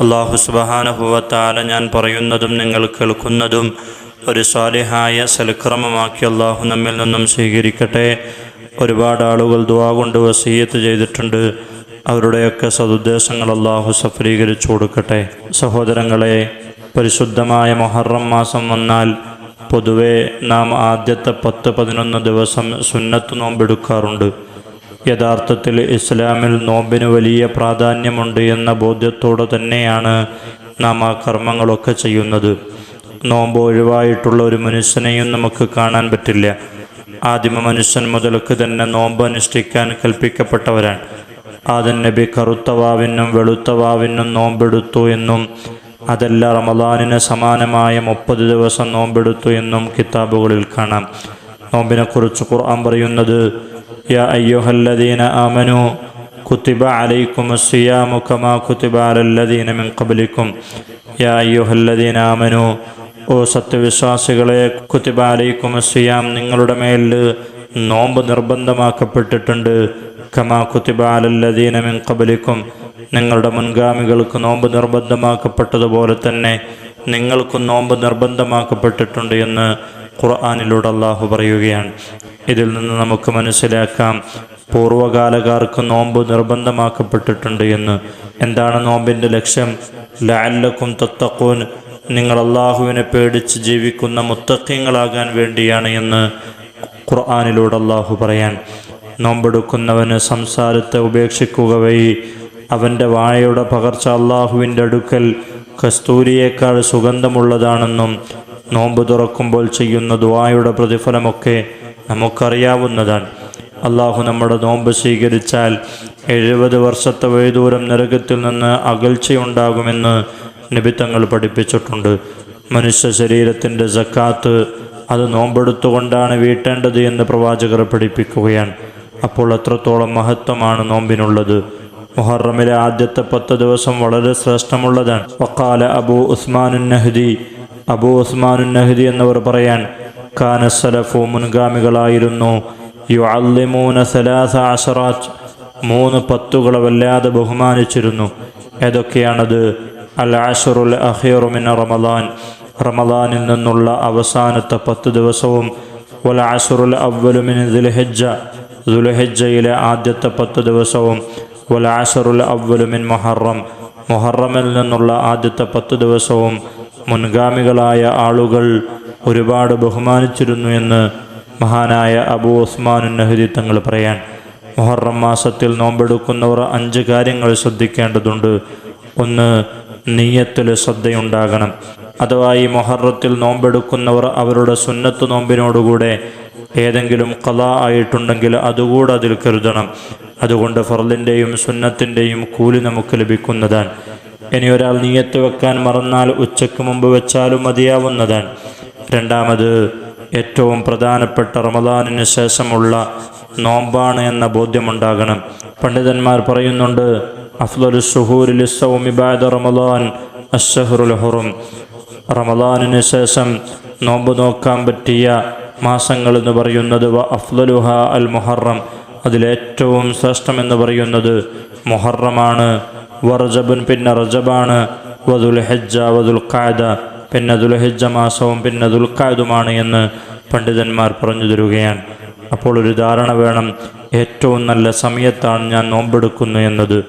അള്ളാഹു സുബഹാനുഭവത്താല ഞാൻ പറയുന്നതും നിങ്ങൾ കേൾക്കുന്നതും ഒരു സ്വാലിഹായ സൽക്രമമാക്കി അള്ളാഹു നമ്മിൽ നിന്നും സ്വീകരിക്കട്ടെ. ഒരുപാട് ആളുകൾ ദുവാ കൊണ്ട് വസീയത്ത് ചെയ്തിട്ടുണ്ട്. അവരുടെയൊക്കെ സതുദ്ദേശങ്ങൾ അള്ളാഹു സഫലീകരിച്ചു കൊടുക്കട്ടെ. സഹോദരങ്ങളെ പരിശുദ്ധമായ മൊഹറം മാസം വന്നാൽ പൊതുവെ നാം ആദ്യത്തെ പത്ത് പതിനൊന്ന് ദിവസം സുന്നത്ത് നോമ്പെടുക്കാറുണ്ട്. യഥാർത്ഥത്തിൽ ഇസ്ലാമിൽ നോമ്പിന് വലിയ പ്രാധാന്യമുണ്ട് എന്ന ബോധ്യത്തോടെ തന്നെയാണ് നാം ആ കർമ്മങ്ങളൊക്കെ ചെയ്യുന്നത്. നോമ്പ് ഒഴിവായിട്ടുള്ള ഒരു മനുഷ്യനെയും നമുക്ക് കാണാൻ പറ്റില്ല. ആദിമ മനുഷ്യൻ മുതൽക്ക് തന്നെ നോമ്പ് അനുഷ്ഠിക്കാൻ കൽപ്പിക്കപ്പെട്ടവരാണ്. ആദൻ നബി കറുത്ത വാവിനും വെളുത്ത വാവിനും നോമ്പെടുത്തു എന്നും അതല്ല റമദാനിന് സമാനമായ മുപ്പത് ദിവസം നോമ്പെടുത്തു എന്നും കിതാബുകളിൽ കാണാം. നോമ്പിനെക്കുറിച്ച് ഖുർആൻ പറയുന്നത് യാ كتب عليكم الصيام كما كتب على الذين من قبلكم. يا أيها الذين آمنوا ഓ സത്യവിശ്വാസികളെ കുത്തിബ അലൈക്കും സിയാം നിങ്ങളുടെ മേൽ നോമ്പ് നിർബന്ധമാക്കപ്പെട്ടിട്ടുണ്ട്. കമാ കുത്തിബ അലല്ലദീന മിൻ ഖബ്ലിക്കും നിങ്ങളുടെ മുൻഗാമികൾക്ക് നോമ്പ് നിർബന്ധമാക്കപ്പെട്ടതുപോലെ തന്നെ നിങ്ങൾക്കും നോമ്പ് നിർബന്ധമാക്കപ്പെട്ടിട്ടുണ്ട് എന്ന് ഖുർആാനിലൂടെ അള്ളാഹു പറയുകയാണ്. ഇതിൽ നിന്ന് നമുക്ക് മനസ്സിലാക്കാം. പൂർവകാലക്കാർക്ക് നോമ്പ് നിർബന്ധമാക്കപ്പെട്ടിട്ടുണ്ട് എന്ന്. എന്താണ് നോമ്പിന്റെ ലക്ഷ്യം? ലഅല്ലക്കും തത്തക്കൂൻ നിങ്ങൾ അള്ളാഹുവിനെ പേടിച്ച് ജീവിക്കുന്ന മുത്തക്കിങ്ങളാകാൻ വേണ്ടിയാണ് എന്ന് ഖുർആാനിലൂടെ അള്ളാഹു പറയാൻ. നോമ്പെടുക്കുന്നവന് സംസാരത്തെ ഉപേക്ഷിക്കുക വഴി അവന്റെ വായയുടെ പകർച്ച അള്ളാഹുവിന്റെ അടുക്കൽ കസ്തൂരിയേക്കാൾ സുഗന്ധമുള്ളതാണെന്നും നോമ്പ് തുറക്കുമ്പോൾ ചെയ്യുന്ന ദ്വായുടെ പ്രതിഫലമൊക്കെ നമുക്കറിയാവുന്നതാണ്. അള്ളാഹു നമ്മുടെ നോമ്പ് സ്വീകരിച്ചാൽ എഴുപത് വർഷത്തെ വഴിദൂരം നരകത്തിൽ നിന്ന് അകൽച്ചയുണ്ടാകുമെന്ന് നിബിത്തങ്ങൾ പഠിപ്പിച്ചിട്ടുണ്ട്. മനുഷ്യ ശരീരത്തിന്റെ ജക്കാത്ത് അത് നോമ്പെടുത്തുകൊണ്ടാണ് വീട്ടേണ്ടത് എന്ന് പ്രവാചകർ പഠിപ്പിക്കുകയാണ്. അപ്പോൾ എത്രത്തോളം മഹത്വമാണ് നോമ്പിനുള്ളത്. മുഹറമിലെ ആദ്യത്തെ പത്ത് ദിവസം വളരെ ശ്രേഷ്ഠമുള്ളതാണ്. വക്കാല അബു ഉസ്മാനുൻ നഹ്ദി അബൂ ഉസ്മാനുൻ നഹ്ദി എന്നിവർ പറയാൻ കാനസലഫു മുൻഗാമികളായിരുന്നു. യു അല്ലിമൂന സലാസ അഷറാജ് മൂന്ന് പത്തുകളെ വല്ലാതെ ബഹുമാനിച്ചിരുന്നു. ഏതൊക്കെയാണത്? അൽ ആഷറുൽ അഖീറുമിൻ റമദാൻ. റമദാനിൽ നിന്നുള്ള അവസാനത്തെ പത്ത് ദിവസവും വൽ ആഷറുൽ അവലുമിൻ ദുൽഹജ്ജ. ദുൽഹജ്ജയിലെ ആദ്യത്തെ പത്ത് ദിവസവും വൽ ആഷറുൽ അവലുമിൻ മൊഹറം. മൊഹറമിൽ നിന്നുള്ള ആദ്യത്തെ പത്ത് ദിവസവും മുൻഗാമികളായ ആളുകൾ ഒരുപാട് ബഹുമാനിച്ചിരുന്നു എന്ന് മഹാനായ അബൂ ഉസ്മാനു നഹദി തങ്ങൾ പറയാൻ മുഹറം മാസത്തിൽ നോമ്പെടുക്കുന്നവർ അഞ്ച് കാര്യങ്ങൾ ശ്രദ്ധിക്കേണ്ടതുണ്ട്. ഒന്ന് നീയത്തിൽ ശ്രദ്ധയുണ്ടാകണം. അഥവാ ഈ മൊഹറത്തിൽ നോമ്പെടുക്കുന്നവർ അവരുടെ സുന്നത്ത് നോമ്പിനോടുകൂടെ ഏതെങ്കിലും കല ആയിട്ടുണ്ടെങ്കിൽ അതുകൂടെ അതിൽ കരുതണം. അതുകൊണ്ട് ഫർലിന്റെയും സുന്നത്തിന്റെയും കൂലി നമുക്ക് ലഭിക്കുന്നതാണ്. ഇനി ഒരാൾ നീയത്ത് വെക്കാൻ മറന്നാൽ ഉച്ചയ്ക്ക് മുമ്പ് വെച്ചാലും മതിയാവുന്നതാണ്. രണ്ടാമത് ഏറ്റവും പ്രധാനപ്പെട്ട റമദാനിന് ശേഷമുള്ള നോമ്പാണ് എന്ന ബോധ്യമുണ്ടാകണം. പണ്ഡിതന്മാർ പറയുന്നുണ്ട് അഫ്ലു സുഹൂരിൽ സൗമിബാദ റമദാൻ റമദാനിന് ശേഷം നോമ്പ് നോക്കാൻ പറ്റിയ മാസങ്ങൾ എന്ന് പറയുന്നത് വ അൽ മുഹറം. അതിലേറ്റവും ശ്രേഷ്ഠമെന്ന് പറയുന്നത് മുഹറമാണ്. വർജബുൻ പിന്നെ റജബാണ്. വദുൽ ഹജ്ജ വദുൽ ഖാദ പിന്നെ ദുൽഹജ്ജ മാസവും പിന്നെ ദുൽഖായതുമാണ് എന്ന് പണ്ഡിതന്മാർ പറഞ്ഞു തരുകയാണ്. അപ്പോൾ ഒരു ധാരണ വേണം ഏറ്റവും നല്ല സമയത്താണ് ഞാൻ നോമ്പെടുക്കുന്നു എന്നത്.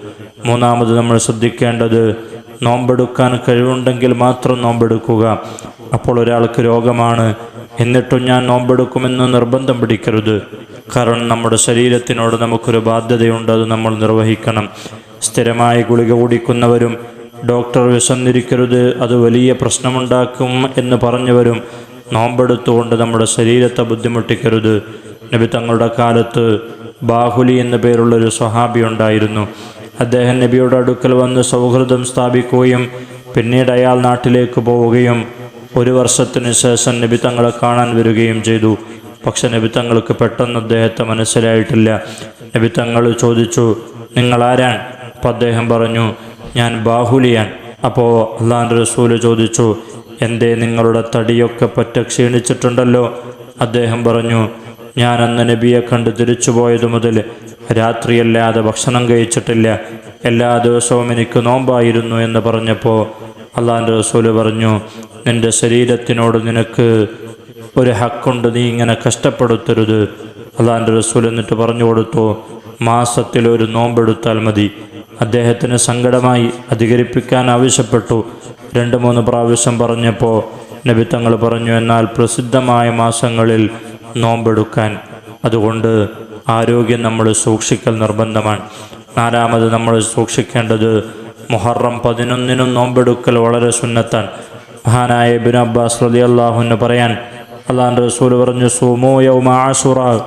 മൂന്നാമത് നമ്മൾ ശ്രദ്ധിക്കേണ്ടത് നോമ്പെടുക്കാൻ കഴിവുണ്ടെങ്കിൽ മാത്രം നോമ്പെടുക്കുക. അപ്പോൾ ഒരാൾക്ക് രോഗമാണ് എന്നിട്ടും ഞാൻ നോമ്പെടുക്കുമെന്ന് നിർബന്ധം പിടിക്കരുത്. കാരണം നമ്മുടെ ശരീരത്തിനോട് നമുക്കൊരു ബാധ്യതയുണ്ട് അത് നമ്മൾ നിർവഹിക്കണം. സ്ഥിരമായി ഗുളിക കുടിക്കുന്നവരും ഡോക്ടർ വിശന്നിരിക്കരുത് അത് വലിയ പ്രശ്നമുണ്ടാക്കും എന്ന് പറഞ്ഞവരും നോമ്പെടുത്തുകൊണ്ട് നമ്മുടെ ശരീരത്തെ ബുദ്ധിമുട്ടിക്കരുത്. നബി തങ്ങളുടെ കാലത്ത് ബാഹുലി എന്ന പേരുള്ളൊരു സ്വഹാബി ഉണ്ടായിരുന്നു. അദ്ദേഹം നബിയുടെ അടുക്കൽ വന്ന് സൗഹൃദം സ്ഥാപിക്കുകയും പിന്നീട് അയാൾ നാട്ടിലേക്ക് പോവുകയും ഒരു വർഷത്തിന് ശേഷം നബി തങ്ങളെ കാണാൻ വരികയും ചെയ്തു. പക്ഷെ നബി തങ്ങൾക്ക് പെട്ടെന്ന് അദ്ദേഹത്തെ മനസ്സിലായിട്ടില്ല. നബി തങ്ങൾ ചോദിച്ചു നിങ്ങൾ ആരാണ് അപ്പം അദ്ദേഹം പറഞ്ഞു ഞാൻ ബാഹുലിയാൻ അപ്പോൾ അള്ളാഹാന്റെ റസൂൽ ചോദിച്ചു എന്തേ നിങ്ങളുടെ തടിയൊക്കെ പറ്റ ക്ഷീണിച്ചിട്ടുണ്ടല്ലോ അദ്ദേഹം പറഞ്ഞു ഞാൻ അന്ന് നബിയെ കണ്ട് തിരിച്ചു മുതൽ രാത്രിയല്ലാതെ ഭക്ഷണം കഴിച്ചിട്ടില്ല. എല്ലാ ദിവസവും എനിക്ക് നോമ്പായിരുന്നു എന്ന് പറഞ്ഞപ്പോൾ അള്ളാഹാന്റെ റസൂൽ പറഞ്ഞു നിന്റെ ശരീരത്തിനോട് നിനക്ക് ഒരു ഹക്കുണ്ട് നീ ഇങ്ങനെ കഷ്ടപ്പെടുത്തരുത്. അള്ളാഹാന്റെ റസൂൽ എന്നിട്ട് പറഞ്ഞു കൊടുത്തു മാസത്തിൽ ഒരു നോമ്പെടുത്താൽ മതി. അദ്ദേഹത്തിന് സങ്കടമായി അധികരിപ്പിക്കാൻ ആവശ്യപ്പെട്ടു. രണ്ട് മൂന്ന് പ്രാവശ്യം പറഞ്ഞപ്പോൾ നബി തങ്ങൾ പറഞ്ഞു എന്നാൽ പ്രസിദ്ധമായ മാസങ്ങളിൽ നോമ്പെടുക്കാൻ. അതുകൊണ്ട് ആരോഗ്യം നമ്മൾ സൂക്ഷിക്കൽ നിർബന്ധമാണ്. നാലാമത് നമ്മൾ സൂക്ഷിക്കേണ്ടത് മുഹറം പതിനൊന്നിനും നോമ്പെടുക്കൽ വളരെ സുന്നത്താണ്. മഹാനായ ബിൻ അബ്ബാസ് റലി അള്ളാഹുന്ന് പറയാൻ അള്ളാഹാന്റെ റസൂൽ പറഞ്ഞു സൂമോ യൗമ ആസുറ.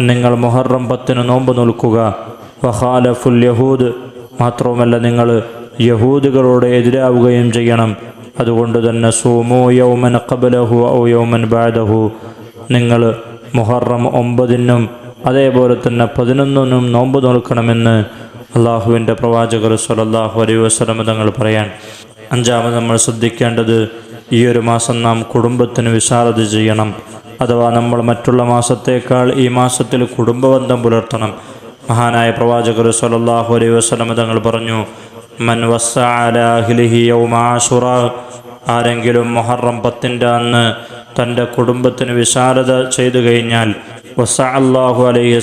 നിങ്ങൾ മുഹറം പത്തിന് നോമ്പ് നിൽക്കുക. വഹാലഫുൽ യഹൂദ്. മാത്രവുമല്ല നിങ്ങൾ യഹൂദുകളോട് എതിരാവുകയും ചെയ്യണം. അതുകൊണ്ട് തന്നെ സൂമോ യൗമൻ കബലഹു ഔ യൗമൻ ബാദഹു നിങ്ങൾ മുഹറം ഒമ്പതിനും അതേപോലെ തന്നെ പതിനൊന്നിനും നോമ്പ് നോൽക്കണമെന്ന് അള്ളാഹുവിന്റെ പ്രവാചകർ സലല്ലാഹു അലൈ വസ്ലം തങ്ങൾ പറയാൻ. അഞ്ചാമത് നമ്മൾ ശ്രദ്ധിക്കേണ്ടത് ഈ ഒരു മാസം നാം കുടുംബത്തിന് വിശാലത ചെയ്യണം. അഥവാ നമ്മൾ മറ്റുള്ള മാസത്തേക്കാൾ ഈ മാസത്തിൽ കുടുംബബന്ധം പുലർത്തണം. മഹാനായ പ്രവാചകർ സലല്ലാഹു അലൈ വസ്ലം തങ്ങൾ പറഞ്ഞു മൻ വസ്സഅലാഹിലിഹി യൗമ ആശുറ ആരെങ്കിലും മൊഹറം പത്തിന്റെ അന്ന് തന്റെ കുടുംബത്തിന് വിശാലത ചെയ്തു കഴിഞ്ഞാൽ വസ അള്ളാഹു അലൈഹി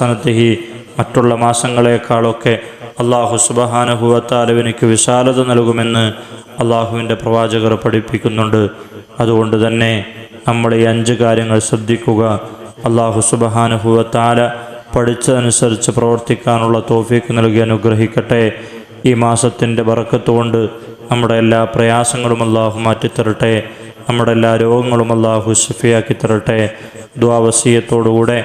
സനത്തിഹി മറ്റുള്ള മാസങ്ങളെക്കാളൊക്കെ അള്ളാഹു സുബഹാനുഭവത്താലവിനിക്ക് വിശാലത നൽകുമെന്ന് അള്ളാഹുവിന്റെ പ്രവാചകർ പഠിപ്പിക്കുന്നുണ്ട്. അതുകൊണ്ട് തന്നെ നമ്മൾ ഈ അഞ്ച് കാര്യങ്ങൾ ശ്രദ്ധിക്കുക. അള്ളാഹു സുബഹാനുഭവത്താല പഠിച്ചതനുസരിച്ച് പ്രവർത്തിക്കാനുള്ള തോഫീക്ക് നൽകി അനുഗ്രഹിക്കട്ടെ. ഈ മാസത്തിന്റെ കൊണ്ട് നമ്മുടെ എല്ലാ പ്രയാസങ്ങളും അള്ളാഹു മാറ്റിത്തരട്ടെ. നമ്മുടെ എല്ലാ രോഗങ്ങളും അള്ളാഹു ഷഫിയാക്കി തരട്ടെ. ദ്വാവസീയത്തോടുകൂടെ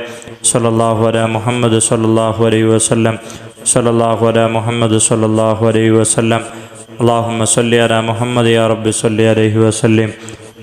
സലല്ലാഹു അല മുഹമ്മദ് സലല്ലാഹു അലൈ വസ്ലം സലല്ലാഹു അല മുഹമ്മദ് സലല്ലാഹു അലൈ വസ്ലം അള്ളാഹു സല്ലി അല മുഹമ്മദ് യാ റബ്ബി സല്ലി അലൈഹി വസ്ലിം